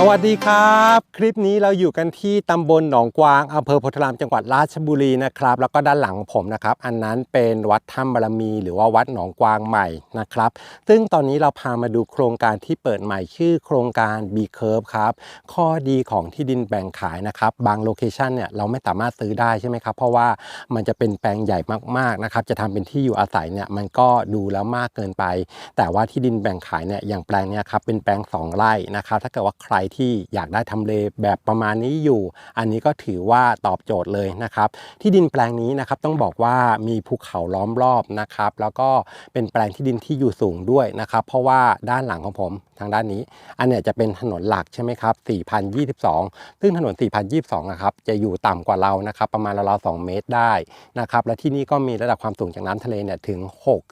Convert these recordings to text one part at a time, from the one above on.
สวัสดีครับ คลิปนี้เราอยู่กันที่ตำบลหนองกวางอำเภอโพธารามจังหวัดราชบุรีนะครับ แล้วก็ด้านหลังผมนะครับ อันนั้นเป็นวัดถ้ำบารมี หรือว่าวัดหนองกวางใหม่นะครับ ซึ่งตอนนี้เราพามาดูโครงการที่เปิดใหม่ชื่อโครงการ B Curve ครับ ข้อดีของที่ดินแบ่งขายนะครับ บางโลเคชันเนี่ยเราไม่สามารถซื้อได้ใช่ไหมครับ เพราะว่ามันจะเป็นแปลงใหญ่มากๆนะครับ จะทำเป็นที่อยู่อาศัยเนี่ยมันก็ดูแล้วมากเกินไป แต่ว่าที่ดินแบ่งขายเนี่ยอย่างแปลงเนี่ยครับเป็นแปลง 2 ไร่นะครับ ถ้าเกิดว่าใครที่อยากได้ทำเลแบบประมาณนี้อยู่ อันนี้ก็ถือว่าตอบโจทย์เลยนะครับ ที่ดินแปลงนี้นะครับต้องบอกว่ามีภูเขาล้อมรอบนะครับ แล้วก็เป็นแปลงที่ดินที่อยู่สูงด้วยนะครับ เพราะว่าด้านหลังของผม ทางด้านนี้ อันเนี้ยจะเป็นถนนหลักใช่ไหมครับ 4,022 ซึ่งถนน 4,022นะครับจะอยู่ต่ำกว่าเรานะครับประมาณราวๆ2เมตรได้นะครับและที่นี่ก็มีระดับความสูงจากน้ำทะเลเนี่ยถึง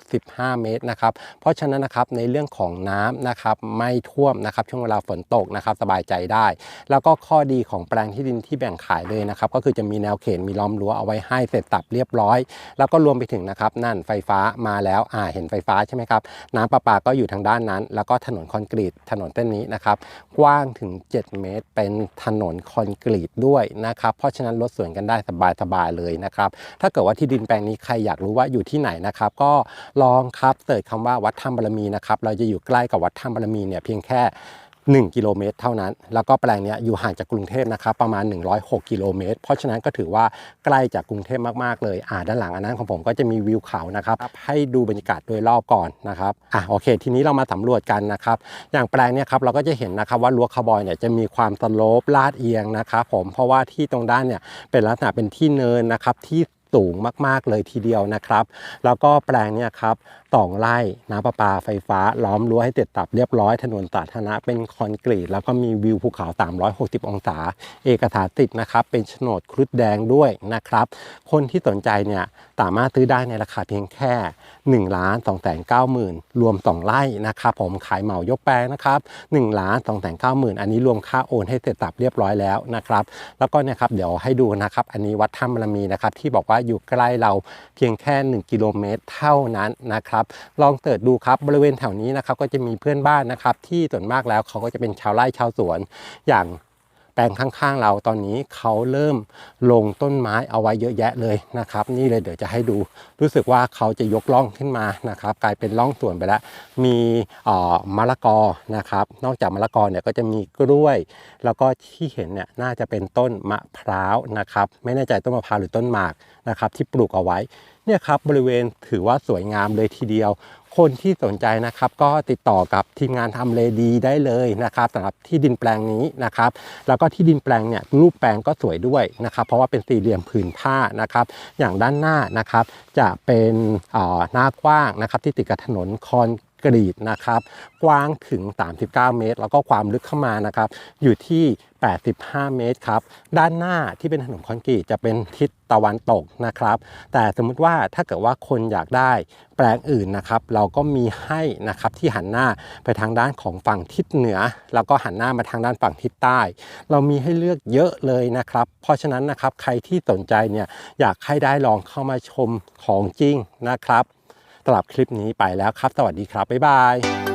65 เมตรนะครับเพราะฉะนั้นนะครับในเรื่องของน้ำนะครับไม่ท่วมนะครับช่วงเวลาฝนตกนะครับสบายใจได้ แล้วก็ข้อดีของแปลงที่ดินที่แบ่งขายเลยนะครับก็คือจะมีแนวเขตมีล้อมรั้วเอาไว้ให้เสร็จสับเรียบร้อย แล้วก็รวมไปถึงนะครับนั่นไฟฟ้ามาแล้วอ่าเห็นไฟฟ้าใช่ไหมครับน้ำประปาก็อยู่ทางด้านนั้น แล้วก็ถนนคอนกรีตถนนเส้นนี้นะครับ กว้างถึง 7 เมตร เป็นถนนคอนกรีตด้วยนะครับ เพราะฉะนั้นรถสวนกันได้สบายๆเลยนะครับ ถ้าเกิดว่าที่ดินแปลงนี้ใครอยากรู้ว่าอยู่ที่ไหนนะครับ ก็ลองครับเสิร์ชคำว่าวัดถ้ำบารมีนะครับ เราจะอยู่ใกล้กับวัดถ้ำบารมีเนี่ยเพียงแค่ 1 กิโลเมตรเท่านั้น แล้วก็แปลงเนี้ยอยู่ห่างจากกรุงเทพนะครับประมาณ 106 กิโลเมตร เพราะฉะนั้นก็ถือว่าใกล้จากกรุงเทพมากๆเลยอ่าด้านหลังอันนั้นของผมก็จะมีวิวเขานะครับให้ดูบรรยากาศโดยรอบก่อนนะครับอะโอเค ทีนี้เรามาสำรวจกันนะครับอย่างแปลงเนี้ยครับเราก็จะเห็นนะครับว่ารั้วคาร์บอยเนี่ยจะมีความสโลปลาดเอียงนะครับผมเพราะว่าที่ตรงด้านเนี่ยเป็นลักษณะเป็นที่เนินนะครับที่ สูงมาก ๆ เลยทีเดียวนะครับ แล้วก็แปลงเนี่ยครับสองไร่น้ำประปาไฟฟ้า ล้อมรั้วให้เสร็จสับเรียบร้อยถนนสาธารณะเป็นคอนกรีต แล้วก็มีวิวภูเขา 360 องศา เอกสารติดนะครับ เป็นโฉนดครุฑแดงด้วยนะครับ คนที่สนใจเนี่ยสามารถซื้อได้ในราคาเพียงแค่ 1 ล้าน2 9 0 0 0 0รวม 2 ไร่นะครับ ผมขายเหมายกแปลงนะครับ1ล้าน2 9 0 0 0 0อันนี้รวมค่าโอนให้เสร็จสับเรียบร้อยแล้วนะครับ แล้วก็เนี่ยครับเดี๋ยวให้ดูนะครับ อันนี้วัดถ้ำบารมีนะครับ ที่บอกว่าอยู่ใกล้เราเพียงแค่ 1 กิโลเมตรเท่านั้นนะครับ ลองเติดดูครับบริเวณแถวนี้นะครับก็จะมีเพื่อนบ้านนะครับ ที่ส่วนมากแล้วเขาก็จะเป็นชาวไร่ชาวสวนอย่าง แปลงข้างๆเราตอนนี้เขาเริ่มลงต้นไม้เอาไว้เยอะแยะเลยนะครับ นี่เลยเดี๋ยวจะให้ดูรู้สึกว่าเขาจะยกล่องขึ้นมานะครับ กลายเป็นล่องส่วนไปแล้ว มีเอ่อมะละกอนะครับ นอกจากมะละกอเนี่ยก็จะมีกล้วย แล้วก็ที่เห็นเนี่ยน่าจะเป็นต้นมะพร้าวนะครับ ไม่แน่ใจต้นมะพร้าวหรือต้นหมากนะครับ ที่ปลูกเอาไว้ เนี่ยครับบริเวณถือว่าสวยงามเลยทีเดียว คนที่สนใจนะครับก็ติดต่อกับทีมงานทำเลดีได้เลยนะครับสำหรับที่ดินแปลงนี้นะครับ แล้วก็ที่ดินแปลงเนี่ยรูปแปลงก็สวยด้วยนะครับ เพราะว่าเป็นสี่เหลี่ยมผืนผ้านะครับ อย่างด้านหน้านะครับจะเป็นอ่อหน้ากว้างนะครับที่ติดกับถนนคอน กรีตนะครับ กว้างถึง 39 เมตร แล้วก็ความลึกเข้ามานะครับ อยู่ที่ 85 เมตรครับ ด้านหน้าที่เป็นถนนคอนกรีตจะเป็นทิศตะวันตกนะครับ แต่สมมุติว่าถ้าเกิดว่าคนอยากได้แปลงอื่นนะครับ เราก็มีให้นะครับที่หันหน้าไปทางด้านของฝั่งทิศเหนือ แล้วก็หันหน้ามาทางด้านฝั่งทิศใต้ เรามีให้เลือกเยอะเลยนะครับ เพราะฉะนั้นนะครับใครที่สนใจเนี่ยอยากให้ได้ลองเข้ามาชมของจริงนะครับ สำหรับคลิปนี้ไปแล้วครับ สวัสดีครับ บ๊ายบาย